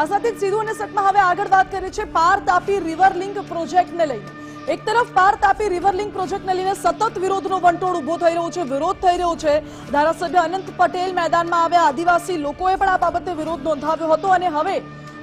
આ સાથે સીધું અને સટમાં હવે આગળ વાત કરી છે પાર તાપી રિવર લિંક પ્રોજેક્ટને લઈને એક તરફ પાર તાપી રિવર લિંક પ્રોજેક્ટને લઈને સતત વિરોધનો વંટોળ ઊભો થઈ રહ્યો છે, વિરોધ થઈ રહ્યો છે. ધારાસભ્ય અનંત પટેલ મેદાનમાં આવ્યા આદિવાસી લોકોએ પણ આ બાબતે વિરોધ નોંધાવ્યો હતો અને હવે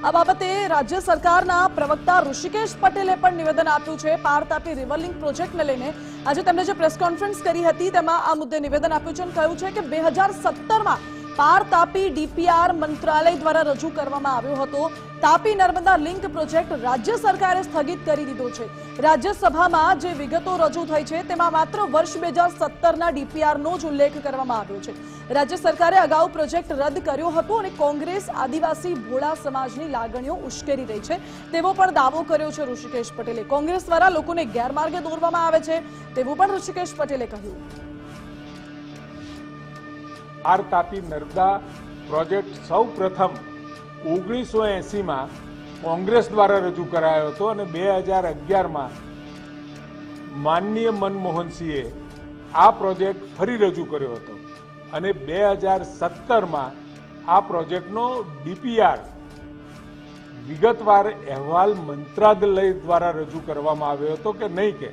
આ બાબતે રાજ્ય સરકારના પ્રવક્તા ઋષિકેશ પટેલે પણ નિવેદન આપ્યું છે. પાર તાપી રિવર લિંક પ્રોજેક્ટને લઈને આજે તેમણે જે પ્રેસ કોન્ફરન્સ કરી હતી, તેમાં આ મુદ્દે નિવેદન આપ્યું છે અને કહ્યું છે કે બે હજાર સત્તરમાં પાર તાપી ડીપીઆર મંત્રાલય દ્વારા રજૂ કરવામાં આવ્યો હતો. તાપી નર્મદા લિંક પ્રોજેક્ટ રાજ્ય સરકારે સ્થગિત કરી દીધો છે. રાજ્યસભામાં જે વિગતો રજૂ થઈ છે, તેમાં માત્ર વર્ષ બે હજાર સત્તરના ડીપીઆરનો જ ઉલ્લેખ કરવામાં આવ્યો છે. રાજ્ય સરકારે અગાઉ પ્રોજેક્ટ રદ કર્યો હતો અને કોંગ્રેસ, આદિવાસી, ભોળા સમાજની લાગણીઓ ઉશ્કેરી રહી છે. તેવો પણ દાવો કર્યો છે ઋષિકેશ પટેલે. કોંગ્રેસ દ્વારા લોકોને ગેરમાર્ગે દોરવામાં આવે છે, તેવું પણ ઋષિકેશ પટેલે કહ્યું. આર તાપી નર્મદા પ્રોજેક્ટ સૌ પ્રથમ ઓગણીસો એંસીમાં કોંગ્રેસ દ્વારા રજૂ કરાયો હતો અને બે હજાર અગિયારમાં માનનીય મનમોહનસિંહે આ પ્રોજેક્ટ ફરી રજૂ કર્યો હતો. અને બે હજાર સત્તરમાં આ પ્રોજેક્ટનો ડીપીઆર વિગતવાર અહેવાલ મંત્રાલય દ્વારા રજૂ કરવામાં આવ્યો હતો કે નહીં કે?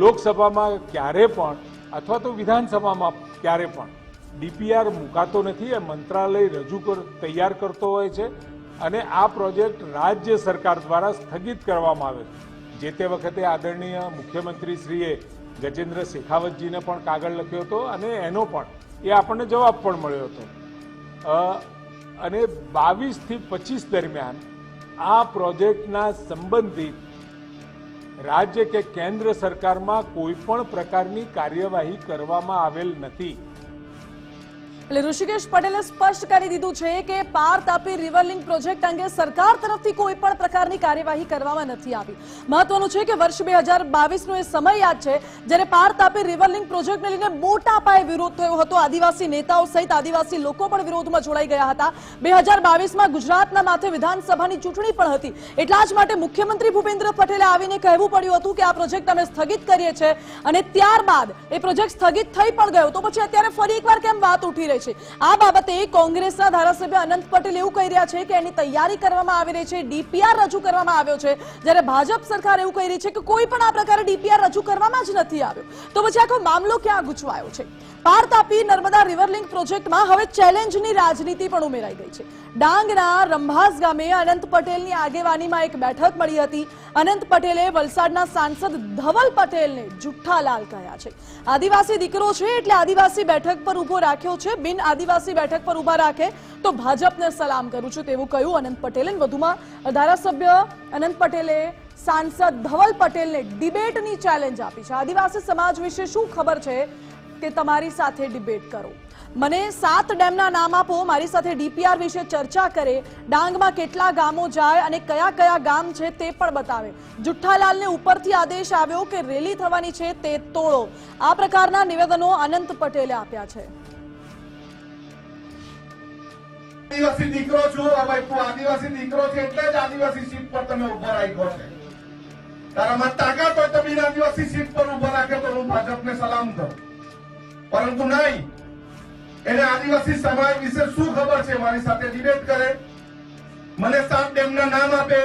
લોકસભામાં ક્યારે પણ અથવા તો વિધાનસભામાં ક્યારે પણ? ડીપીઆર મુકાતો નથી એ મંત્રાલય રજૂ કર, તૈયાર કરતો હોય છે અને આ પ્રોજેક્ટ રાજ્ય સરકાર દ્વારા સ્થગિત કરવામાં આવે છે. જે તે વખતે આદરણીય મુખ્યમંત્રીશ્રીએ ગજેન્દ્ર શેખાવતજીને પણ કાગળ લખ્યો હતો અને એનો પણ, એ આપણને જવાબ પણ મળ્યો હતો. અને બાવીસથી પચીસ દરમિયાન આ પ્રોજેક્ટના સંબંધિત રાજ્ય કે કેન્દ્ર સરકારમાં કોઈ પણ પ્રકારની કાર્યવાહી કરવામાં આવેલ નથી. એટલે ઋષિકેશ પટેલે સ્પષ્ટ કરી દીધું છે કે પાર તાપી રિવર લિંક પ્રોજેક્ટ અંગે સરકાર તરફથી કોઈ પણ પ્રકારની કાર્યવાહી કરવામાં નથી આવી. મહત્વનું છે કે વર્ષ બે હજાર બાવીસનો એ સમય યાદ છે, જ્યારે પાર તાપી રિવર લિંક પ્રોજેક્ટને લઈને મોટા પાયે વિરોધ થયો હતો. આદિવાસી નેતાઓ સહિત આદિવાસી લોકો પણ વિરોધમાં જોડાઈ ગયા હતા. બે હજાર બાવીસમાં ગુજરાતના માથે વિધાનસભાની ચૂંટણી પણ હતી. એટલા જ માટે મુખ્યમંત્રી ભૂપેન્દ્ર પટેલે આવીને કહેવું પડ્યું હતું કે આ પ્રોજેક્ટ અમે સ્થગિત કરીએ છીએ. અને ત્યારબાદ એ પ્રોજેક્ટ સ્થગિત થઈ પણ ગયો તો પછી અત્યારે ફરી એકવાર કેમ વાત ઉઠી રહી છે. આ બાબતે કોંગ્રેસના ધારાસભ્ય અનંત પટેલ એવું કહી રહ્યા છે કે એની તૈયારી કરવામાં આવી રહી છે, ડીપીઆર રજૂ કરવામાં આવ્યો છે. જ્યારે ભાજપ સરકાર એવું કહી રહી છે કે કોઈ પણ આ પ્રકારે ડીપીઆર રજૂ કરવામાં જ નથી આવ્યો. તો પછી આખો મામલો ક્યાં ગુચવાયો છે? પાર તાપી નર્મદા રિવર પ્રોજેક્ટમાં હવે ચેલેન્જની રાજનીતિ પણ ઉમેરાઈ ગઈ છે. ડાંગના રંભાસ ગામે અનંત પટેલની આગેવાનીમાં એક બેઠક મળી હતી. અનંત પટેલે વલસાડના સાંસદ ધવલ પટેલને જુઠ્ઠાલાલ કહ્યા છે. આદિવાસી દીકરો છે એટલે આદિવાસી બેઠક પર ઊભો રાખ્યો છે બિન આદિવાસી બેઠક પર ઊભા રાખે તો ભાજપને સલામ કરું છું તેવું કહ્યું. અનંત પટેલે વધુમાં ધારાસભ્ય અનંત પટેલે સાંસદ ધવલ પટેલને ડિબેટની ચેલેન્જ આપી છે. આદિવાસી સમાજ વિશે શું ખબર છે કે તમારી સાથે ડિબેટ કરો. મને સાત ડેમના નામ આપો, મારી સાથે ડીપીઆર વિશે ચર્ચા કરે, ડાંગમાં કેટલા ગામો જાય અને કયા કયા ગામ છે તે પણ બતાવે. જુઠ્ઠાલાલને ઉપરથી આદેશ આવ્યો કે રેલી થવાની છે તે તોડો. આ પ્રકારના નિવેદનો અનંત પટેલે આપ્યા છે. આદિવાસી દીકરો છું હવે તું આદિવાસી દીકરો છે એટલે જ આદિવાસી સીટ પર તમે ઊભો રાખ્યો છે. તારામાં તાકાત હોય તો બિન આદિવાસી સીટ પર ઊભો રાખે તો હું ભાજપને સલામ કરું. પરંતુ નહીં. એને આદિવાસી સમાજ વિશે શું ખબર છે? મારી સાથે ડિબેટ કરે. મને સાત ડેમના નામ આપે.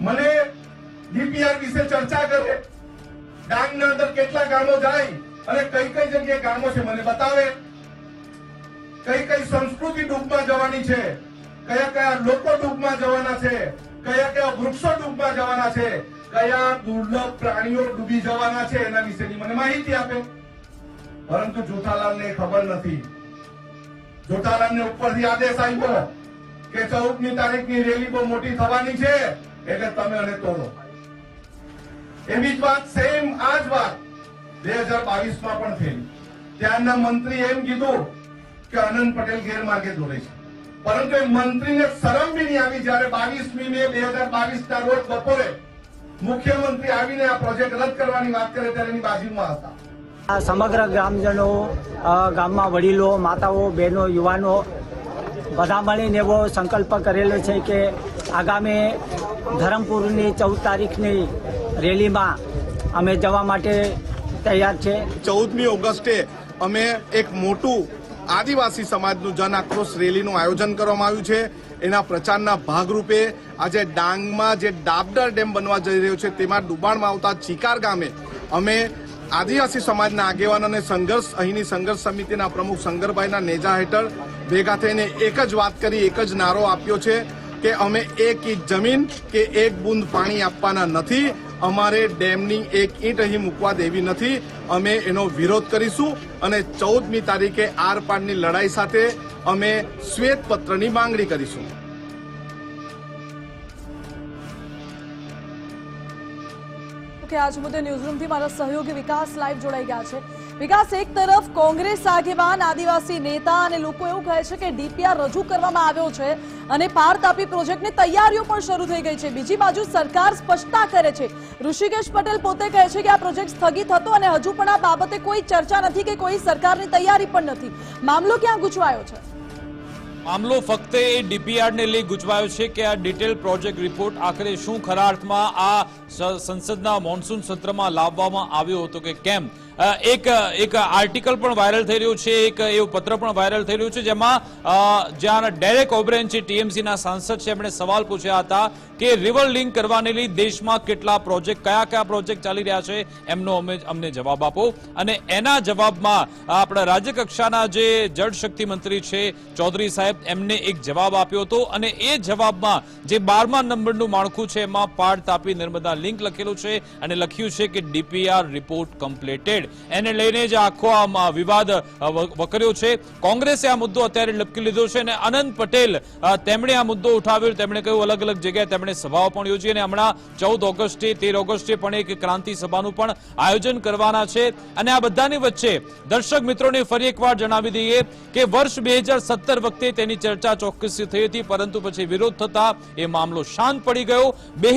મને ડીપીઆર વિશે ચર્ચા કરે. ડાંગના અંદર કેટલા ગામો જાય અને કઈ કઈ જગ્યાએ ગામો છે મને બતાવે. કઈ કઈ સંસ્કૃતિ ડૂબમાં જવાની છે? કયા કયા લોકો ડૂબમાં જવાના છે? કયા કયા વૃક્ષો ડૂબમાં જવાના છે? કયા દુર્લભ પ્રાણીઓ ડૂબી જવાના છે? એના વિશેની મને માહિતી આપે. પરંતુ જોતાલાલને ખબર નથી. જોતાલાલને ઉપરથી આદેશ આવ્યો કે ચૌદમી તારીખની રેલી બહુ મોટી થવાની છે, એટલે તમે અને તોડો એવી જ વાત સેમ આ જ વાત. બે હજાર બાવીસમાં પણ થઈ ત્યારના મંત્રી એમ કીધું કે આનંદ પટેલ ગેરમાર્ગે દોરે છે. પરંતુ એ મંત્રીને શરમ બી નહીં આવી જ્યારે બાવીસમી મે બે હજાર બાવીસ ના રોજ બપોરે મુખ્યમંત્રી આવીને આ પ્રોજેક્ટ રદ કરવાની વાત કરે ત્યારે એની બાજુમાં હતા. સમગ્ર ગ્રામજનો ગામમાં વડીલો માતાઓ બહેનો યુવાનો બધા મળીને એવો સંકલ્પ કરેલો છે કે આગામી ધરમપુરની ચૌદ તારીખની રેલીમાં અમે જવા માટે તૈયાર છે. ચૌદમી ઓગસ્ટે અમે એક મોટું આદિવાસી સમાજનું જન આક્રોશ રેલીનું આયોજન કરવામાં આવ્યું છે. એના પ્રચારના ભાગરૂપે આજે ડાંગમાં જે ડાબડર ડેમ બનવા જઈ રહ્યો છે, તેમાં ડુબાણમાં આવતા ચિકાર ગામે અમે આદિવાસી સમાજના આગેવાન અને સંઘર્ષ અહીંની સંઘર્ષ સમિતિના પ્રમુખ શંકરભાઈના નેજા હેઠળ ભેગા થઈને એક જ વાત કરી, એક જ નારો આપ્યો છે કે અમે એક ઇંચ જમીન કે એક બુંદ પાણી આપવાના નથી. અમારે ડેમની એક ઈંટ અહીં મૂકવા દેવી નથી. અમે એનો વિરોધ કરીશું અને ચૌદમી તારીખે આરપારની લડાઈ સાથે અમે શ્વેતપત્રની માંગણી કરીશું. કે આજ મુદ્દે ન્યૂઝરૂમથી મારા સહયોગી વિકાસ લાઈવ જોડાઈ ગયા છે. વિકાસ એક તરફ કોંગ્રેસ આગેવાન, આદિવાસી નેતા અને લોકો એવું કહે છે કે ડીપીઆર રજૂ કરવામાં આવ્યો છે અને પાર તાપી પ્રોજેક્ટની તૈયારીઓ પણ શરૂ થઈ ગઈ છે. બીજી બાજુ સરકાર સ્પષ્ટતા કરે છે. ઋષિકેશ પટેલ પોતે કહે છે કે આ પ્રોજેક્ટ સ્થગિત હતો અને હજુ પણ આ બાબતે કોઈ ચર્ચા નથી કે કોઈ સરકારની તૈયારી પણ નથી. મામલો ક્યાં ગુચવાયો છે? મામલો ફક્ત એ ડીપીઆરને લઈ ગુજવાયો છે કે આ ડિટેલ પ્રોજેક્ટ રિપોર્ટ આખરે શું ખરા અર્થમાં આ સંસદના મોન્સૂન સત્રમાં લાવવામાં આવ્યો હતો કે કેમ? એક એક આર્ટિકલ પણ વાયરલ થઈ રહ્યું છે, એક એવો પત્ર પણ વાયરલ થઈ રહ્યું છે, જેમાં જ્યાં ડેરેક ઓબ્રેન છે ટીએમસીના સાંસદ છે, એમણે સવાલ પૂછ્યા હતા કે રિવર લિંક કરવાને લઈ દેશમાં કેટલા પ્રોજેક્ટ, કયા કયા પ્રોજેક્ટ ચાલી રહ્યા છે, એમનો અમે અમને જવાબ આપો. અને એના જવાબમાં આપણા રાજ્ય કક્ષાના જે જળશક્તિ મંત્રી છે, ચૌધરી સાહેબ, એમને એક જવાબ આપ્યો હતો. અને એ જવાબમાં જે બારમા નંબરનું માળખું છે, એમાં પાડ તાપી નર્મદા લિંક લખેલું છે. અને લખ્યું છે કે ડીપીઆર રિપોર્ટ કમ્પ્લીટેડ. એને લઈને જ આખો આ વિવાદ વકર્યો છે. કોંગ્રેસે આ મુદ્દો અત્યારે લપકી લીધો છે અને અનંત પટેલ તેમણે આ મુદ્દો ઉઠાવ્યો. તેમણે કહ્યું અલગ અલગ જગ્યાએ તેમણે સભાઓ પણ યોજી અને હમણાં ચૌદ ઓગસ્ટે, તેર ઓગસ્ટે પણ એક ક્રાંતિ સભાનું પણ આયોજન કરવાના છે. અને આ બધાની વચ્ચે દર્શક મિત્રોને ફરી એકવાર જણાવી દઈએ કે વર્ષ બે વખતે તેની ચર્ચા ચોક્કસ થઈ હતી, પરંતુ પછી વિરોધ થતા એ મામલો શાંત પડી ગયો. બે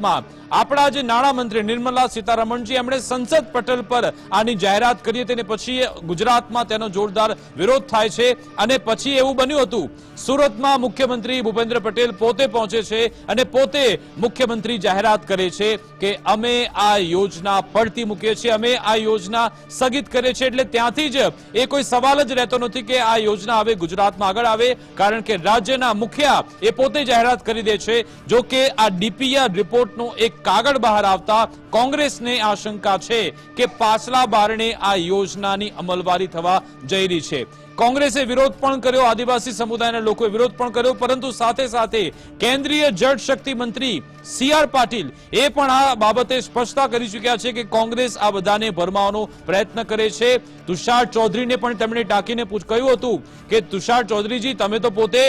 માં આપણા જે નાણામંત્રી નિર્મલા સીતારમણજી, એમણે સંસદ પટલ પર આની જાહેરાત કરી હતી પછી ગુજરાતમાં તેનો જોરદાર વિરોધ થાય છે અને પછી એવું બન્યું હતું. સુરતમાં મુખ્યમંત્રી ભૂપેન્દ્ર પટેલ પોતે પહોંચે છે અને પોતે મુખ્યમંત્રી જાહેરાત કરે છે કે અમે આ યોજના પડતી મૂકીએ છીએ, અમે આ યોજના સ્થગિત કરીએ છીએ. એટલે ત્યાંથી જ એ કોઈ સવાલ જ રહેતો નથી કે આ યોજના હવે ગુજરાતમાં આગળ આવે, કારણ કે રાજ્યના મુખિયા એ પોતે જાહેરાત કરી દે છે. જો કે આ ડીપીઆર રિપોર્ટનો એક કાગળ બહાર આવતા કોંગ્રેસને આશંકા છે કે પાછલા બારણે આ યોજનાની અમલવારી થવા જઈ રહી છે. કોંગ્રેસે વિરોધ પણ કર્યો, આદિવાસી સમુદાયના લોકોએ વિરોધ પણ કર્યો, પરંતુ સાથે સાથે કેન્દ્રીય જળ શક્તિ મંત્રી સી પાટીલ એ પણ આ બાબતે સ્પષ્ટતા કરી ચૂક્યા છે કે કોંગ્રેસ આ બધાને ભરમાવાનો પ્રયત્ન કરે છે. તુષાર ચૌધરીને પણ તેમણે ટાંકીને કહ્યું હતું કે, તુષાર ચૌધરીજી, તમે તો પોતે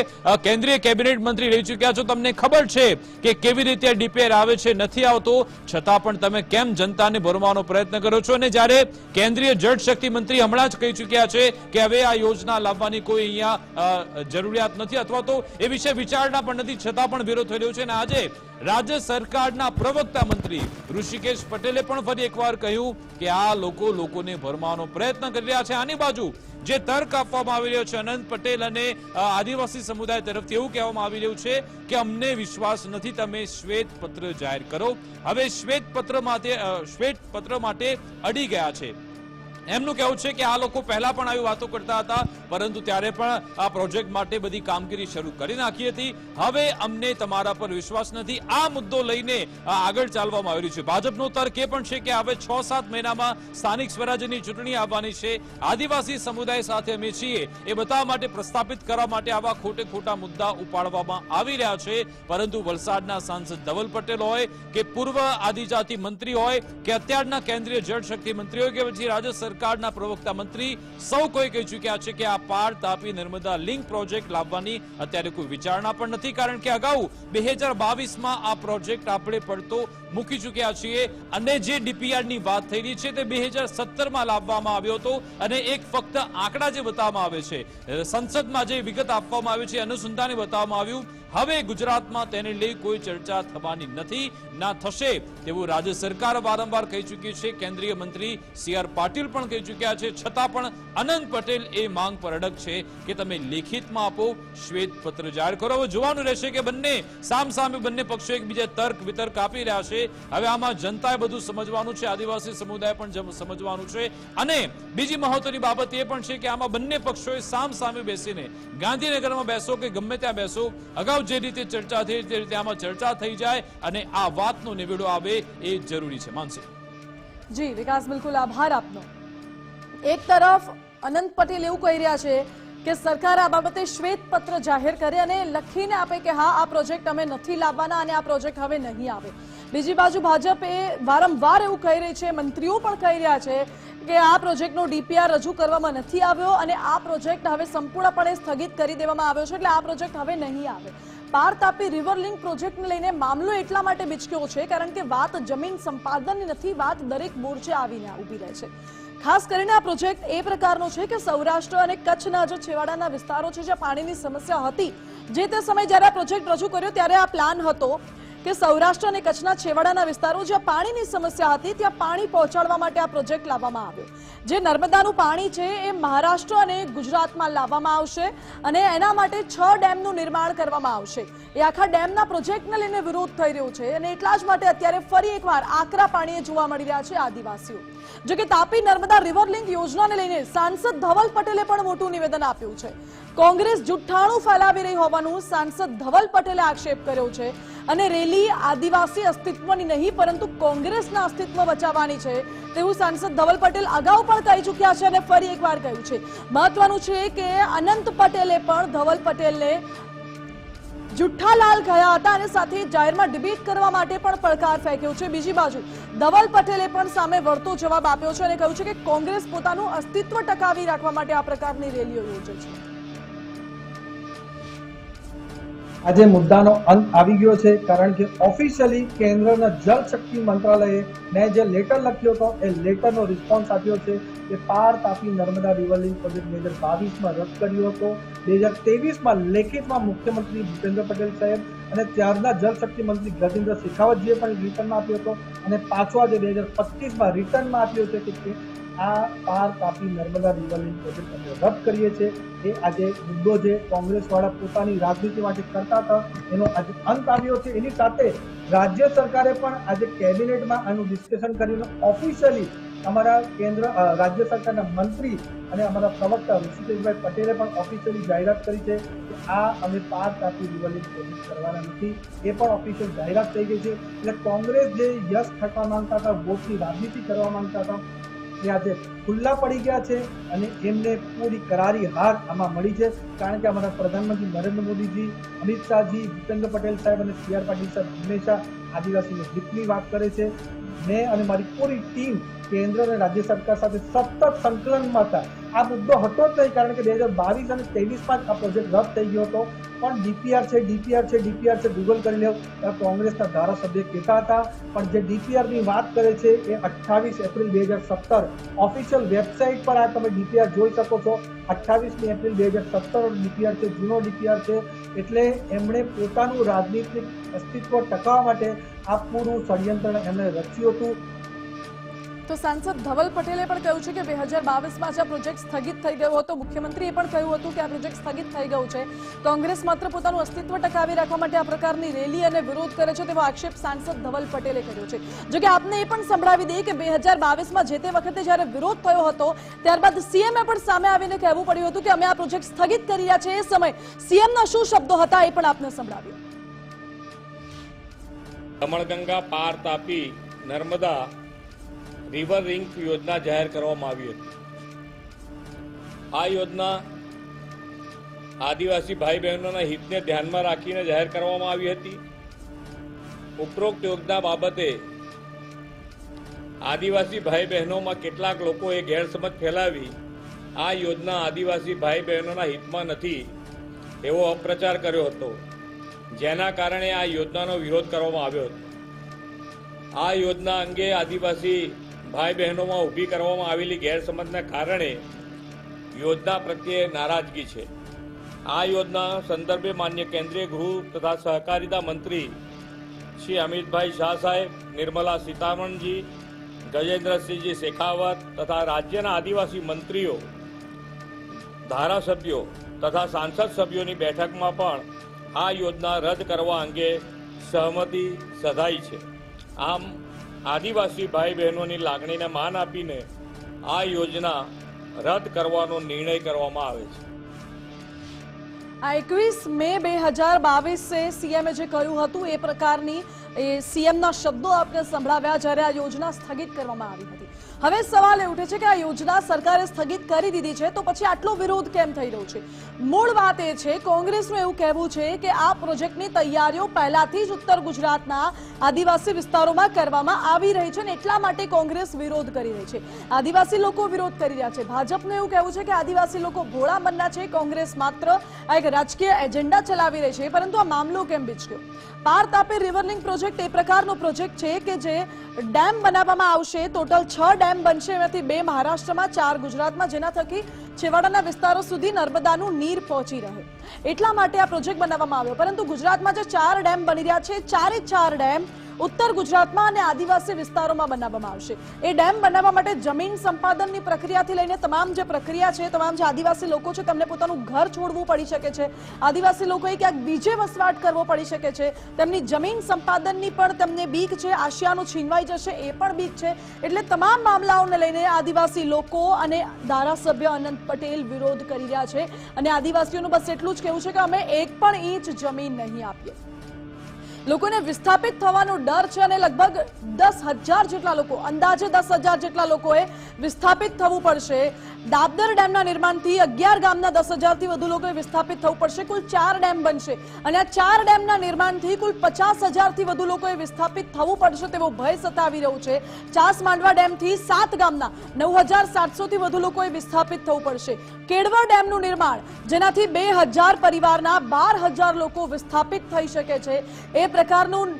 કેન્દ્રીય કેબિનેટ મંત્રી રહી ચૂક્યા છો. તમને ખબર છે કે કેવી રીતે ડીપીઆર આવે છે, નથી આવતો? છતાં પણ તમે કેમ જનતાને ભરવાનો પ્રયત્ન કરો છો? અને જ્યારે કેન્દ્રીય જળ શક્તિ મંત્રી હમણાં જ કહી ચૂક્યા છે કે, હવે આ યોજના લાવવાની કોઈ અહીંયા જરૂરિયાત નથી અથવા તો એ વિશે વિચારણા પણ નથી, છતાં પણ વિરોધ થઈ રહ્યો છે. અને આજે રાજ્ય સરકારના પ્રવક્તા મંત્રી ઋષિકેશ પટેલે પણ ફરી એકવાર કહ્યું કે આ લોકો લોકોને ભરવાનો પ્રયત્ન કરી રહ્યા છે. આની બાજુ જે તર્ક આપવામાં આવી રહ્યો છે, અનંત પટેલ અને આદિવાસી સમુદાય તરફથી એવું કહેવામાં આવી રહ્યું છે કે અમને વિશ્વાસ નથી, તમે શ્વેત પત્ર જાહેર કરો. હવે શ્વેત પત્ર માટે શ્વેત પત્ર માટે અડી ગયા છે. એમનું કહેવું છે કે આ લોકો પહેલા પણ આવી વાતો કરતા હતા, પરંતુ ત્યારે પણ આ પ્રોજેક્ટ માટે બધી કામગીરી શરૂ કરી નાખી હતી. હવે અમને તમારા પર વિશ્વાસ નથી. આ મુદ્દો લઈને આગળ ચાલવામાં આવી રહ્યું છે. ભાજપનો તર્ક એ પણ છે કે હવે છ સાત મહિનામાં સ્થાનિક સ્વરાજ્યની ચૂંટણી આવવાની છે. આદિવાસી સમુદાય સાથે અમે છીએ. એ બતાવવા માટે પ્રસ્થાપિત કરવા માટે આવા ખોટે ખોટા મુદ્દા ઉપાડવામાં આવી રહ્યા છે. પરંતુ વલસાડના સાંસદ ધવલ પટેલ હોય કે પૂર્વ આદિજાતિ મંત્રી હોય કે અત્યારના કેન્દ્રીય જળ શક્તિ મંત્રી હોય કે પછી રાજ્ય સરકારના પ્રવક્તા મંત્રી સૌ કોઈ કહી ચૂક્યા છે કે આ પાર તાપી નર્મદા લિંક પ્રોજેક્ટ લાવવાની અત્યારે કોઈ વિચારણા પણ નથી, કારણ કે અગાઉ બે હજાર બાવીસમાં આ પ્રોજેક્ટ આપણે પડતો મૂકી ચૂક્યા છીએ અને જે ડીપીઆરની વાત થઈ રહી છે તે બે હજાર સત્તરમાં લાવવામાં આવ્યો હતો અને એક ફક્ત આંકડા જે બતાવવામાં આવે છે સંસદમાં જે વિગત આપવામાં આવી છે અનુસંધાને બતાવવામાં આવ્યું, હવે ગુજરાતમાં તેને લઈ કોઈ ચર્ચા થવાની નથી, ના થશે તેવું રાજ્ય સરકાર વારંવાર કહી ચૂકી છે, કેન્દ્રીય મંત્રી સી આર પાટીલ પણ કહી ચૂક્યા છે, છતાં પણ અનંત પટેલ એ માંગ પર અડગ છે કે તમે લેખિતમાં આપો શ્વેત પત્ર જાહેર કરો. જોવાનું રહેશે કે બંને સામ સામે બંને પક્ષો એકબીજા તર્ક વિતર્ક આપી રહ્યા છે હવે આમાં જનતાએ બધું સમજવાનું છે, આદિવાસી સમુદાય પણ સમજવાનું છે. અને બીજી મહત્વની બાબત એ પણ છે કે આમાં બંને પક્ષોએ સામ સામે બેસીને ગાંધીનગરમાં બેસો કે ગમે ત્યાં બેસો, અગાઉ જે રીતે ચર્ચા થઈ, તે રીતે આમાં ચર્ચા થઈ જાય અને આ વાતનો નિવેડો આવે એ જરૂરી છે. માનસી. જી, વિકાસ, બિલકુલ આભાર આપનો. એક તરફ અનંત પટેલ એવું કહી રહ્યા છે કે સરકાર આ બાબતે શ્વેત પત્ર જાહેર કરે અને લખીને આપે કે હા, આ પ્રોજેક્ટ અમે નથી લાવવાના અને આ પ્રોજેક્ટ હવે નહીં આવે. બીજી બાજુ ભાજપ એ વારંવાર એવું કહી રહી છે, મંત્રીઓ પણ કહી રહ્યા છે કે આ પ્રોજેક્ટનો ડીપીઆર રજૂ કરવામાં નથી આવ્યો અને આ પ્રોજેક્ટ હવે સંપૂર્ણપણે સ્થગિત કરી દેવામાં આવ્યો છે, એટલે આ પ્રોજેક્ટ હવે નહીં આવે. પાર તાપી રિવર લિંક પ્રોજેક્ટને લઈને મામલો એટલા માટે બિચક્યો છે, કારણ કે વાત જમીન સંપાદનની નથી, વાત દરેક મોરચે આવીને ઊભી રહે છે. ખાસ કરીને આ પ્રોજેક્ટ એ પ્રકારનો છે કે સૌરાષ્ટ્ર અને કચ્છના જે છેવાડાના વિસ્તારો છે જ્યાં પાણીની સમસ્યા હતી, જે તે સમયે જ્યારે આ પ્રોજેક્ટ રજૂ કર્યો ત્યારે આ પ્લાન હતો. કે સૌરાષ્ટ્ર અને કચ્છના છેવાડાના વિસ્તારો જ્યાં પાણીની સમસ્યા હતી, ત્યાં પાણી પહોંચાડવા માટે આ પ્રોજેક્ટ લાવવામાં આવ્યો. જે નર્મદાનું પાણી છે, એ મહારાષ્ટ્ર અને ગુજરાતમાં લાવવામાં આવશે અને એના માટે છ ડેમનું નિર્માણ કરવામાં આવશે. એ આખા ડેમના પ્રોજેક્ટને લઈને વિરોધ થઈ રહ્યો છે અને એટલા જ માટે અત્યારે ફરી એકવાર આકરા પાણીએ જોવા મળી રહ્યા છે આદિવાસીઓ. જો કે તાપી નર્મદા રિવર લિંક યોજનાને લઈને સાંસદ ધવલ પટેલે પણ મોટું નિવેદન આપ્યું છે. કોંગ્રેસ જુઠ્ઠાણું ફેલાવી રહી હોવાનું સાંસદ ધવલ પટેલે આક્ષેપ કર્યો છે. અને રેલી આદિવાસી અસ્તિત્વની નહીં, પરંતુ કોંગ્રેસના અસ્તિત્વ બચાવવાની છે તેવું સાંસદ ધવલ પટેલ અગાઉ પણ કહી ચૂક્યા છે અને ફરી એકવાર કહ્યું છે. મહત્વનું છે કે અનંત પટેલે પણ ધવલ પટેલને જુઠ્ઠાલાલ ગયા હતા અને સાથે જાહેરમાં ડિબેટ કરવા માટે પણ પડકાર ફેંક્યો છે. બીજી બાજુ, ધવલ પટેલે પણ સામે વળતો જવાબ આપ્યો છે અને કહ્યું છે કે કોંગ્રેસ પોતાનું અસ્તિત્વ ટકાવી રાખવા માટે આ પ્રકારની રેલીઓ યોજે છે. આજે મુદ્દાનો અંત આવી ગયો છે, કારણ કે ઓફિશિયલી કેન્દ્રના જળ શક્તિ મંત્રાલયે મેં જે લેટર લખ્યો હતો, એ લેટરનો રિસ્પોન્સ આપ્યો છે કે પાર Tapi Narmada river link project બે હજાર બાવીસમાં રદ કર્યો હતો બે હજાર તેવીસમાં લેખિતમાં મુખ્યમંત્રી ભૂપેન્દ્ર પટેલ સાહેબ અને ત્યારના જળ શક્તિ મંત્રી ગજેન્દ્ર શેખાવતજીએ પણ રિટર્નમાં આપ્યો હતો, અને પાછો આજે બે હજાર પચીસમાં રિટર્નમાં આપ્યો છે કે આ પાર Tapi Narmada river link project અમે રદ કરીએ છીએ. એ આજે મુદ્દો જે કોંગ્રેસવાળા પોતાની રાજનીતિ માટે કરતા હતા. એનો આજે અંત આવ્યો છે. એની સાથે રાજ્ય સરકારે પણ આજે કેબિનેટમાં આનું ડિસ્કશન કરીને ઓફિશિયલી અમારા કેન્દ્ર રાજ્ય સરકારના મંત્રી અને અમારા પ્રવક્તા ઋષિકેશભાઈ પટેલે પણ ઓફિશિયલી જાહેરાત કરી છે કે આ અમે પાર તાપી રિવર લિંક પ્રોજેક્ટ કરવાના નથી. એ પણ ઓફિશિયલ જાહેરાત થઈ ગઈ છે. એટલે કોંગ્રેસ જે યશ ખટવા માંગતા હતા, વોટની રાજનીતિ કરવા માંગતા હતા એ આજે ખુલ્લા પડી ગયા છે અને એમને પૂરી કરારી હાર આમાં મળી છે. કારણ કે અમારા પ્રધાનમંત્રી નરેન્દ્ર મોદીજી, અમિત શાહજી ભૂપેન્દ્ર પટેલ સાહેબ અને સી આર પાટીલ સાહેબ હંમેશા આદિવાસીઓ હિતની વાત કરે છે. મેં અને મારી પૂરી ટીમ કેન્દ્ર અને રાજ્ય સરકાર સાથે સતત સંકલનમાં હતા. આ મુદ્દો હતો જ નહીં, કારણ કે બે હજાર બાવીસ અને ત્રેવીસમાં જ આ પ્રોજેક્ટ રદ થઈ ગયો હતો. પણ ડીપીઆર છે ડીપીઆર છે ડીપીઆર છે, ગૂગલ કરી લેવ કોંગ્રેસના ધારાસભ્ય કહેતા હતા. પણ જે ડીપીઆરની વાત કરે છે, એ અઠ્ઠાવીસ એપ્રિલ બે હજાર સત્તર. ઓફિશિયલ વેબસાઇટ પર આ તમે ડીપીઆર જોઈ શકો છો. અઠ્ઠાવીસમી એપ્રિલ બે હજાર સત્તર ડીપીઆર છે, જૂનો ડીપીઆર છે. એટલે એમણે પોતાનું રાજનીતિક અસ્તિત્વ ટકાવવા માટે આ પૂરું ષડયંત્ર એમણે રચ્યું હતું. તો સાંસદ ધવલ પટેલે પણ કહ્યું છે કે બે હજાર બાવીસમાં જ આ પ્રોજેક્ટ સ્થગિત થઈ ગયો હતો, મુખ્યમંત્રીએ પણ કહ્યું હતું કે આ પ્રોજેક્ટ સ્થગિત થઈ ગયું છે. કોંગ્રેસ માત્ર પોતાનું અસ્તિત્વ ટકાવી રાખવા માટે આ પ્રકારની રેલી અને વિરોધ કરે છે તેવો આક્ષેપ સાંસદ ધવલ પટેલે કર્યો છે. જો કે આપને એ પણ સંભળાવી દઈએ કે બે હજાર બાવીસમાં જે તે વખતે જ્યારે વિરોધ થયો હતો, ત્યારબાદ સીએમએ પણ સામે આવીને કહેવું પડ્યું હતું કે અમે આ પ્રોજેક્ટ સ્થગિત કરી રહ્યા છે એ સમય સીએમના શું શબ્દો હતા એ પણ આપને સંભળાવ્યું. દમણગંગા પાર તાપી નર્મદા રિવર રિંગ યોજના જાહેર કરવામાં આવી હતી. આ યોજના આદિવાસી ભાઈ બહેનોના હિતને ધ્યાનમાં રાખીને જાહેર કરવામાં આવી હતી. ઉપરોક્ત યોજના બાબતે આદિવાસી ભાઈ બહેનોમાં કેટલાક લોકોએ ગેરસમજ ફેલાવી આ યોજના આદિવાસી ભાઈ બહેનોના હિતમાં નથી એવો અપપ્રચાર કર્યો હતો. જેના કારણે આ યોજનાનો વિરોધ કરવામાં આવ્યો હતો. આ યોજના અંગે આદિવાસી ભાઈ બહેનોમાં ઊભી કરવામાં આવેલી ગેરસમજના કારણે યોજના પ્રત્યે નારાજગી છે. આ યોજના સંદર્ભે માન્ય કેન્દ્રીય ગૃહ તથા સહકારિતા મંત્રી શ્રી અમિતભાઈ શાહ સાહેબ, નિર્મલા સીતારમણજી, ગજેન્દ્રસિંહજી શેખાવત તથા રાજ્યના આદિવાસી મંત્રીઓ, ધારાસભ્યો તથા સાંસદ સભ્યોની બેઠકમાં પણ આ યોજના રદ કરવા અંગે સહમતિ સધાઈ છે. આમ આદિવાસી ભાઈ બહેનોની લાગણીને માન આપીને આ યોજના રદ કરવાનો નિર્ણય કરવામાં આવે છે. આ એકવીસ મે બે હજાર બાવીસે સીએમએ જે કહ્યું હતું, એ પ્રકારની, એ સીએમના શબ્દો આપણે સંભળાવ્યા જ્યારે આ યોજના સ્થગિત કરવામાં આવી હતી. હવે સવાલ એ ઉઠે છે કે આ યોજના સરકારે સ્થગિત કરી દીધી છે, તો પછી આટલો વિરોધ કેમ થઈ રહ્યો છે? મૂળ વાત એ છે, કોંગ્રેસનું એવું કહેવું છે કે આ પ્રોજેક્ટની તૈયારીઓ પહેલાથી જ ઉત્તર ગુજરાતના આદિવાસી વિસ્તારોમાં કરવામાં આવી રહી છે અને એટલા માટે કોંગ્રેસ વિરોધ કરી રહી છે. આદિવાસી લોકો વિરોધ કરી રહ્યા છે. ભાજપનું એવું કહેવું છે કે આદિવાસી લોકો ભોળા મનના છે, કોંગ્રેસ માત્ર આ એક રાજકીય એજન્ડા ચલાવી રહી છે, પરંતુ આ મામલો કેમ બીચક્યો પાર તાપે રિવરલિંગ પ્રોજેક્ટ એ પ્રકારનો પ્રોજેક્ટ છે કે જે ડેમ બનાવવામાં આવશે, ટોટલ છ ડેમ બનશે. એમાંથી બે મહારાષ્ટ્રમાં, ચાર ગુજરાતમાં, જેના થકી છેવાડાના વિસ્તારો સુધી નર્મદાનું નીર પહોંચી રહે એટલા માટે આ પ્રોજેક્ટ બનાવવામાં આવ્યો. પરંતુ ગુજરાતમાં જે ચાર ડેમ બની રહ્યા છે ચારે ચાર ડેમ ઉત્તર ગુજરાતમાં અને આદિવાસી વિસ્તારોમાં બનાવવામાં આવશે. એ ડેમ બનાવવા માટે જમીન સંપાદનની પ્રક્રિયાથી લઈને તમામ જે પ્રક્રિયા છે, તમામ જે આદિવાસી લોકો છે, તેમને પોતાનું ઘર છોડવું પડી શકે છે. આદિવાસી લોકોએ ક્યાંક બીજે વસવાટ કરવો પડી શકે છે. તેમની જમીન સંપાદનની પણ તેમને બીક છે, આશિયાનું છીનવાઈ જશે, એ પણ બીક છે. એટલે તમામ મામલાઓને લઈને આદિવાસી લોકો અને ધારાસભ્ય અનંત પટેલ વિરોધ કરી રહ્યા છે. અને આદિવાસીઓનું બસ એટલું જ કહેવું છે કે અમે એક પણ ઇંચ જમીન નહીં આપીએ. લોકોને વિસ્થાપિત થવાનો ડર છે અને લગભગ દસ હજાર જેટલા લોકો, અંદાજે દસ હજાર જેટલા લોકોએ વિસ્થાપિત થવું પડશે. દાદર ડેમના નિર્માણથી અગિયાર ગામના દસ હજારથી વધુ લોકોએ વિસ્થાપિત થવું પડશે. કુલ ચાર ડેમ બનશે અને આ ચાર ડેમના નિર્માણથી કુલ પચાસ હજારથી વધુ લોકોએ વિસ્થાપિત થવું પડશે તેવો ભય સતાવી રહ્યો છે. ચાસ માંડવા ડેમથી સાત ગામના નવ હજાર સાતસોથી વધુ લોકોએ વિસ્થાપિત થવું પડશે. કેળવર ડેમનું નિર્માણ, જેનાથી બે હજાર પરિવારના બાર હજાર લોકો વિસ્થાપિત થઈ શકે છે. એ પ્રકારનું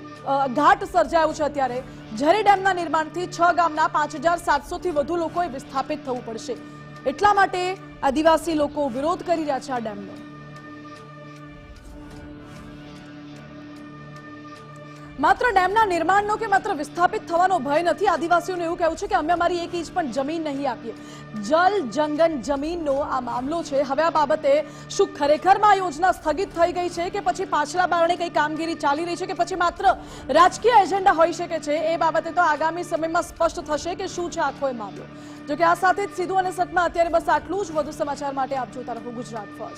ઘાટ સર્જાયું છે અત્યારે. ઝરી ડેમના નિર્માણથી છ ગામના પાંચ હજાર સાતસોથી વધુ લોકોએ વિસ્થાપિત થવું પડશે. એટલા માટે આદિવાસી લોકો વિરોધ કરી રહ્યા છે આ ડેમનો. માત્ર ડેમના નિર્માણનો કે માત્ર વિસ્થાપિત થવાનો ભય નથી? આદિવાસીઓનું એવું કહેવું છે કે અમે અમારી એક ઇંચ પણ જમીન નહીં આપીએ. જલ જંગન જમીનનો આ મામલો છે. હવે આ બાબતે શું ખરેખરમાં આ યોજના સ્થગિત થઈ ગઈ છે કે પછી પાછલા બારણે કઈ કામગીરી ચાલી રહી છે કે પછી માત્ર રાજકીય એજન્ડા હોઈ શકે છે? એ બાબતે તો આગામી સમયમાં સ્પષ્ટ થશે કે શું છે આખો એ મામલો. જો કે આ સાથે જ સીધું અને સટમાં અત્યારે બસ આટલું જ. વધુ સમાચાર માટે આપ જોતા રહો ગુજરાત ફર્સ્ટ.